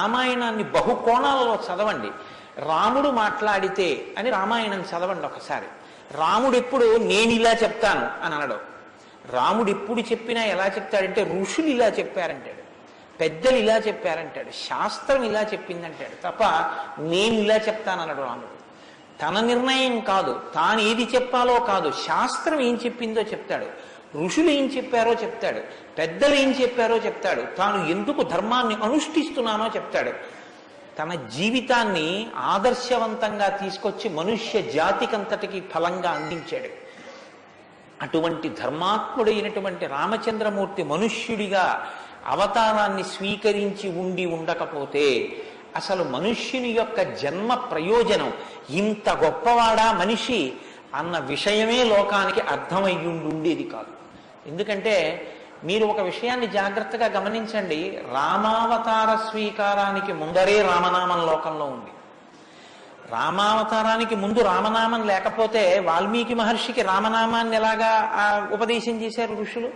రామాయణాన్ని బహుకోణాలలో చదవండి. రాముడు మాట్లాడితే అని రామాయణం చదవండి ఒకసారి. రాముడు ఎప్పుడు నేను ఇలా చెప్తాను అని అనడు. రాముడు ఎప్పుడు చెప్పినా ఎలా చెప్తాడంటే ఋషులు ఇలా చెప్పారంటాడు. పెద్దలు ఇలా చెప్పారంటాడు. శాస్త్రం ఇలా చెప్పిందంటాడు. తప్ప నేను ఇలా చెప్తానన్నాడు రాముడు. తన నిర్ణయం కాదు. తాను ఏది చెప్పాలో కాదు. శాస్త్రం ఏం చెప్పిందో చెప్తాడు. ఋషులు ఏం చెప్పారో చెప్తాడు పెద్దలు ఏం చెప్పారో చెప్తాడు తాను ఎందుకు ధర్మాన్ని అనుష్ఠిస్తున్నానో చెప్తాడు. తన జీవితాన్ని ఆదర్శవంతంగా తీసుకొచ్చి మనుష్య జాతికంతటికి ఫలంగా అందించాడు. అటువంటి ధర్మాత్ముడైనటువంటి రామచంద్రమూర్తి మనుష్యుడిగా అవతారాన్ని స్వీకరించి ఉండి ఉండకపోతే అసలు మనుష్యుని యొక్క జన్మ ప్రయోజనం ఇంత గొప్పవాడా మనిషి అన్న విషయమే లోకానికి అర్థమయ్యుండుండేది కాదు. ఎందుకంటే మీరు ఒక విషయాన్ని జాగ్రత్తగా గమనించండి. రామావతార స్వీకారానికి ముందరే రామనామం లోకంలో ఉంది. రామావతారానికి ముందు రామనామం లేకపోతే వాల్మీకి మహర్షికి రామనామాన్ని ఎలాగా ఉపదేశం చేశారు ఋషులు?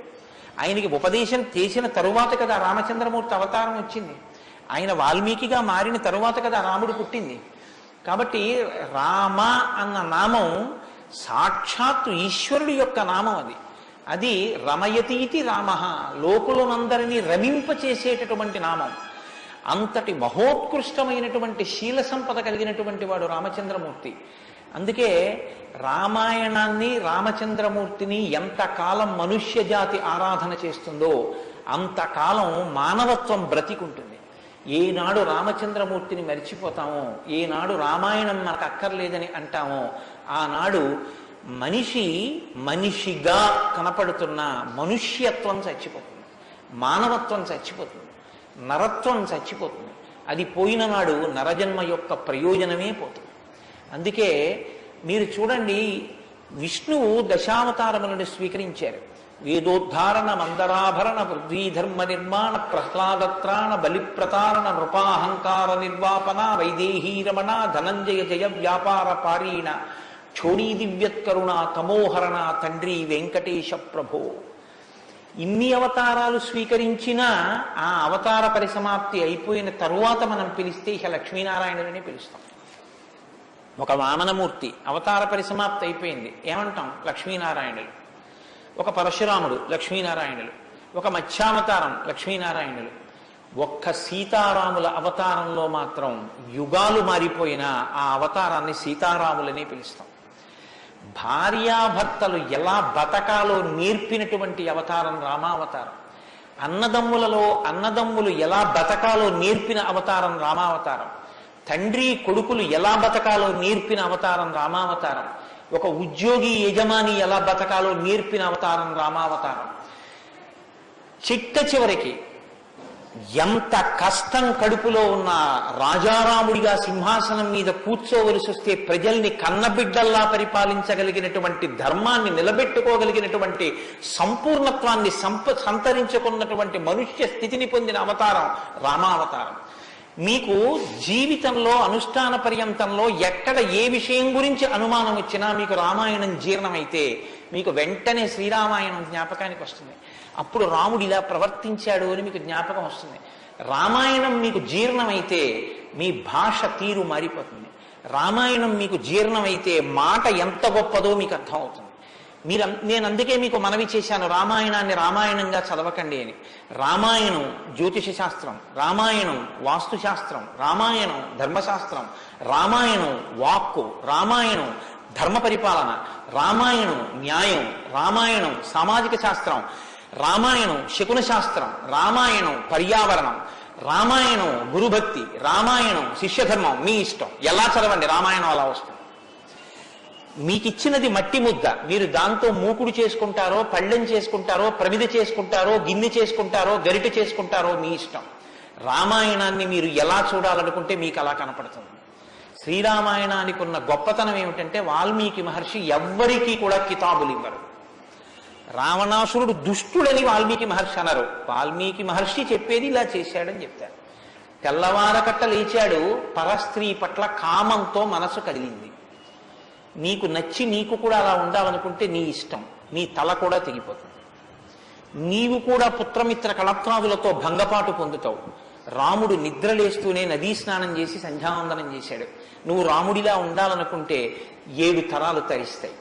ఆయనకి ఉపదేశం చేసిన తరువాత కదా రామచంద్రమూర్తి అవతారం వచ్చింది. ఆయన వాల్మీకిగా మారిన తరువాత కదా రాముడు పుట్టింది. కాబట్టి రామ అన్న నామం సాక్షాత్తు ఈశ్వరుడి యొక్క నామం అది. అది రమయతీతి రామ. లోకులనందరినీ రమింపచేసేటటువంటి నామం. అంతటి మహోత్కృష్టమైనటువంటి శీల సంపద కలిగినటువంటి వాడు రామచంద్రమూర్తి. అందుకే రామాయణాన్ని రామచంద్రమూర్తిని ఎంతకాలం మనుష్య జాతి ఆరాధన చేస్తుందో అంతకాలం మానవత్వం బ్రతికుంటుంది. ఏనాడు రామచంద్రమూర్తిని మరిచిపోతామో ఏనాడు రామాయణం మనకు అక్కర్లేదని అంటామో ఆనాడు మనిషి మనిషిగా కనపడుతున్న మనుష్యత్వం చచ్చిపోతుంది. మానవత్వం చచ్చిపోతుంది. నరత్వం చచ్చిపోతుంది. అది పోయిన నాడు నరజన్మ యొక్క ప్రయోజనమే పోతుంది. అందుకే మీరు చూడండి విష్ణువు దశావతారములను స్వీకరించారు. వేదోద్ధారణ మందరాభరణ పృథ్వీధర్మ నిర్మాణ ప్రహ్లాదత్రాణ బలిప్రతారణ నృపాహంకార నిర్వాపన వైదేహీరమణ ధనంజయ జయ వ్యాపార పారీణ క్షోణీ దివ్యత్కరుణ తమోహరణ తండ్రి వెంకటేశ ప్రభో. ఇన్ని అవతారాలు స్వీకరించినా ఆ అవతార పరిసమాప్తి అయిపోయిన తరువాత మనం పిలిస్తే ఇక లక్ష్మీనారాయణులని పిలుస్తాం. ఒక వామనమూర్తి అవతార పరిసమాప్తి అయిపోయింది. ఏమంటాం? లక్ష్మీనారాయణులు. ఒక పరశురాముడు లక్ష్మీనారాయణులు. ఒక మత్స్యావతారం లక్ష్మీనారాయణులు. ఒక్క సీతారాముల అవతారంలో మాత్రం యుగాలు మారిపోయినా ఆ అవతారాన్ని సీతారాములనే పిలుస్తాం. భార్యాభర్తలు ఎలా బతకాలో నేర్పినటువంటి అవతారం రామావతారం. అన్నదమ్ములలో అన్నదమ్ములు ఎలా బతకాలో నేర్పిన అవతారం రామావతారం. తండ్రి కొడుకులు ఎలా బతకాలో నేర్పిన అవతారం రామావతారం. ఒక ఉద్యోగి యజమాని ఎలా బతకాలో నేర్పిన అవతారం రామావతారం. చిట్ట చివరికి ఎంత కష్టం కడుపులో ఉన్న రాజారాముడిగా సింహాసనం మీద కూర్చోవలసి వస్తే ప్రజల్ని కన్నబిడ్డల్లా పరిపాలించగలిగినటువంటి ధర్మాన్ని నిలబెట్టుకోగలిగినటువంటి సంపూర్ణత్వాన్ని సంప సంతరించుకున్నటువంటి మనుష్య స్థితిని పొందిన అవతారం రామావతారం. మీకు జీవితంలో అనుష్ఠాన పర్యంతంలో ఎక్కడ ఏ విషయం గురించి అనుమానం వచ్చినా మీకు రామాయణం జీర్ణమైతే మీకు వెంటనే శ్రీరామాయణం జ్ఞాపకానికి వస్తుంది. అప్పుడు రాముడు ఇలా ప్రవర్తించాడు అని మీకు జ్ఞాపకం వస్తుంది. రామాయణం మీకు జీర్ణమైతే మీ భాష తీరు మారిపోతుంది. రామాయణం మీకు జీర్ణమైతే మాట ఎంత గొప్పదో మీకు అర్థమవుతుంది మీరు నేను అందుకే మీకు మనవి చేశాను రామాయణాన్ని రామాయణంగా చదవకండి అని. రామాయణం జ్యోతిష శాస్త్రం రామాయణం వాస్తు శాస్త్రం రామాయణం ధర్మశాస్త్రం రామాయణం వాక్కు రామాయణం ధర్మ పరిపాలన రామాయణం న్యాయం రామాయణం సామాజిక శాస్త్రం రామాయణం శకున శాస్త్రం రామాయణం పర్యావరణం రామాయణం గురుభక్తి రామాయణం శిష్యధర్మం మీ ఇష్టం. ఎలా చదవండి? రామాయణం అలా వస్తుంది. మీకు ఇచ్చినది మట్టి ముద్ద. మీరు దాంతో మూకుడు చేసుకుంటారో పళ్ళెం చేసుకుంటారో ప్రమిద చేసుకుంటారో గిన్నె చేసుకుంటారో గరిట చేసుకుంటారో మీ ఇష్టం. రామాయణాన్ని మీరు ఎలా చూడాలనుకుంటే మీకు అలా కనపడుతుంది. శ్రీరామాయణానికి ఉన్న గొప్పతనం ఏమిటంటే వాల్మీకి మహర్షి ఎవ్వరికీ కూడా కితాబులు ఇవ్వరు. రావణాసురుడు దుష్టుడని వాల్మీకి మహర్షి అన్నారు. వాల్మీకి మహర్షి చెప్పేది ఇలా చేశాడని చెప్తారు. తెల్లవారకట్ట లేచాడు పరస్త్రీ పట్ల కామంతో మనసు కదిలింది. నీకు నచ్చి నీకు కూడా అలా ఉండాలనుకుంటే నీ ఇష్టం నీ తల కూడా తెగిపోతుంది. నీవు కూడా పుత్రమిత్ర కళత్రాదులతో భంగపాటు పొందుతావు. రాముడు నిద్ర లేస్తూనే నదీ స్నానం చేసి సంధ్యావందనం చేశాడు. నువ్వు రాముడిలా ఉండాలనుకుంటే ఏడు తరాలు తరిస్తాయి.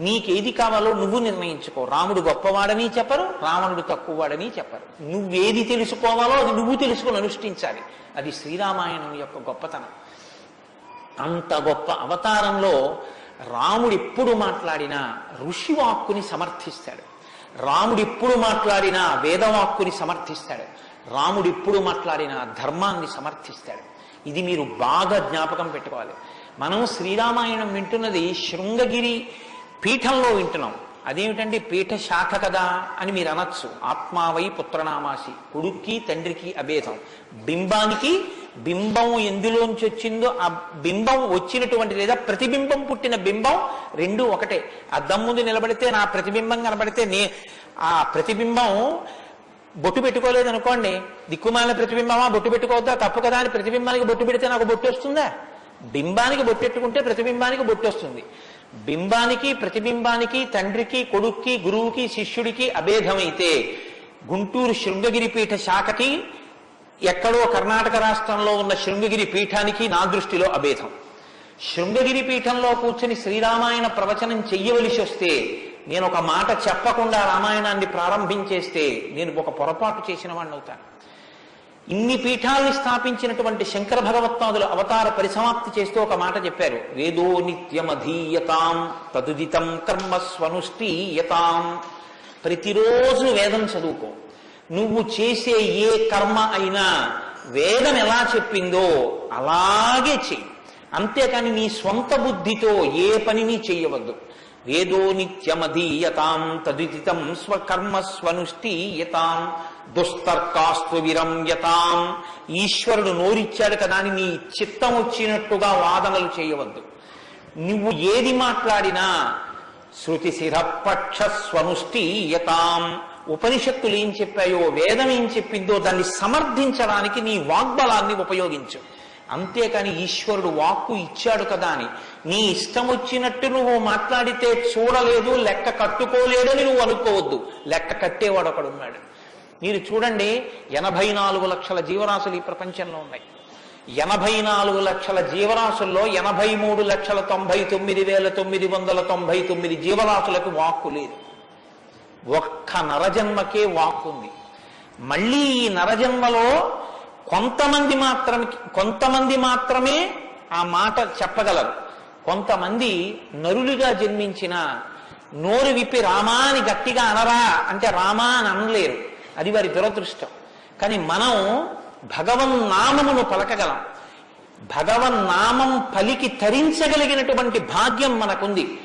నీకేది కావాలో నువ్వు నిర్ణయించుకో. రాముడు గొప్పవాడని చెప్పరు రావణుడు తక్కువవాడని చెప్పరు. నువ్వేది తెలుసుకోవాలో అది నువ్వు తెలుసుకొని అనుష్ఠించాలి. అది శ్రీరామాయణం యొక్క గొప్పతనం. అంత గొప్ప అవతారంలో రాముడు ఎప్పుడు మాట్లాడినా ఋషివాక్కుని సమర్థిస్తాడు. రాముడు ఎప్పుడు మాట్లాడినా వేదవాక్కుని సమర్థిస్తాడు. రాముడు ఎప్పుడు మాట్లాడినా ధర్మాన్ని సమర్థిస్తాడు. ఇది మీరు బాగా జ్ఞాపకం పెట్టుకోవాలి. మనం శ్రీరామాయణం వింటున్నది శృంగగిరి పీఠంలో వింటున్నాం. అదేమిటండి పీఠ శాఖ కదా అని మీరు అనొచ్చు. ఆత్మావై పుత్రనామాసి కొడుక్కి తండ్రికి అభేదం. బింబానికి బింబం ఎందులోంచి వచ్చిందో ఆ బింబం వచ్చినటువంటి లేదా ప్రతిబింబం పుట్టిన బింబం రెండు ఒకటే. అద్దం ముందు నిలబడితే నా ప్రతిబింబం కనబడితే నే ఆ ప్రతిబింబం బొట్టు పెట్టుకోలేదు అనుకోండి దిక్కుమాలిన ప్రతిబింబమా? బొట్టు పెట్టుకోవద్దా? తప్పు కదా అని ప్రతిబింబానికి బొట్టు పెడితే నాకు బొట్టు వస్తుందా? బింబానికి బొట్టెట్టుకుంటే ప్రతిబింబానికి బొట్టు వస్తుంది. బింబానికి ప్రతిబింబానికి తండ్రికి కొడుక్కి గురువుకి శిష్యుడికి అభేదమైతే గుంటూరు శృంగగిరి పీఠ శాఖకి ఎక్కడో కర్ణాటక రాష్ట్రంలో ఉన్న శృంగగిరి పీఠానికి నా దృష్టిలో అభేదం. శృంగగిరి పీఠంలో కూర్చుని శ్రీరామాయణ ప్రవచనం చెయ్యవలసి వస్తే నేను ఒక మాట చెప్పకుండా రామాయణాన్ని ప్రారంభించేస్తే నేను ఒక పొరపాటు చేసిన వాడిని అవుతాను ఇన్ని పీఠాల్ని స్థాపించినటువంటి శంకర భగవత్పాదులు అవతార పరిసమాప్తి చేస్తూ ఒక మాట చెప్పారు. వేదో నిత్యమధీయతాం తదుదితం కర్మ స్వనుష్ఠీయతాం ప్రతిరోజు వేదం చదువుకో. నువ్వు చేసే ఏ కర్మ అయినా వేదం ఎలా చెప్పిందో అలాగే చెయ్యి. అంతేకాని నీ స్వంత బుద్ధితో ఏ పనిని చెయ్యవద్దు. వేదో నిత్యమధీయతాం తదుదితం స్వకర్మ స్వనుష్ఠీయతాం దుస్తర్కాస్తు విరమ్యతాం. ఈశ్వరుడు నోరిచ్చాడు కదా అని నీ చిత్తం వచ్చినట్టుగా వాదనలు చేయవద్దు. నువ్వు ఏది మాట్లాడినా శృతి శిరపక్ష స్వనుష్ఠీయతాం ఉపనిషత్తులు ఏం చెప్పాయో వేదం ఏం చెప్పిందో దాన్ని సమర్థించడానికి నీ వాగ్బలాన్ని ఉపయోగించు. అంతేకాని ఈశ్వరుడు వాక్కు ఇచ్చాడు కదా అని నీ ఇష్టం వచ్చినట్టు నువ్వు మాట్లాడితే చూడలేదు లెక్క కట్టుకోలేడని నువ్వు అనుకోవద్దు. లెక్క కట్టేవాడు ఒకడున్నాడు. మీరు చూడండి ఎనభై నాలుగు లక్షల జీవరాశులు ఈ ప్రపంచంలో ఉన్నాయి. ఎనభై నాలుగు లక్షల జీవరాశుల్లో ఎనభై మూడు లక్షల తొంభై తొమ్మిది వేల తొమ్మిది వందల తొంభై తొమ్మిది జీవరాశులకు వాక్కు లేదు. ఒక్క నరజన్మకే వాక్కు ఉంది. మళ్ళీ ఈ నరజన్మలో కొంతమంది మాత్రం కొంతమంది మాత్రమే ఆ మాట చెప్పగలరు. కొంతమంది నరులుగా జన్మించిన నోరు విప్పి రామా అని గట్టిగా అనరా అంటే రామా అని అనలేరు. అది వారి దురదృష్టం. కానీ మనం భగవన్ నామమును పలకగలం. భగవన్ నామం పలికి తరించగలిగినటువంటి భాగ్యం మనకుంది.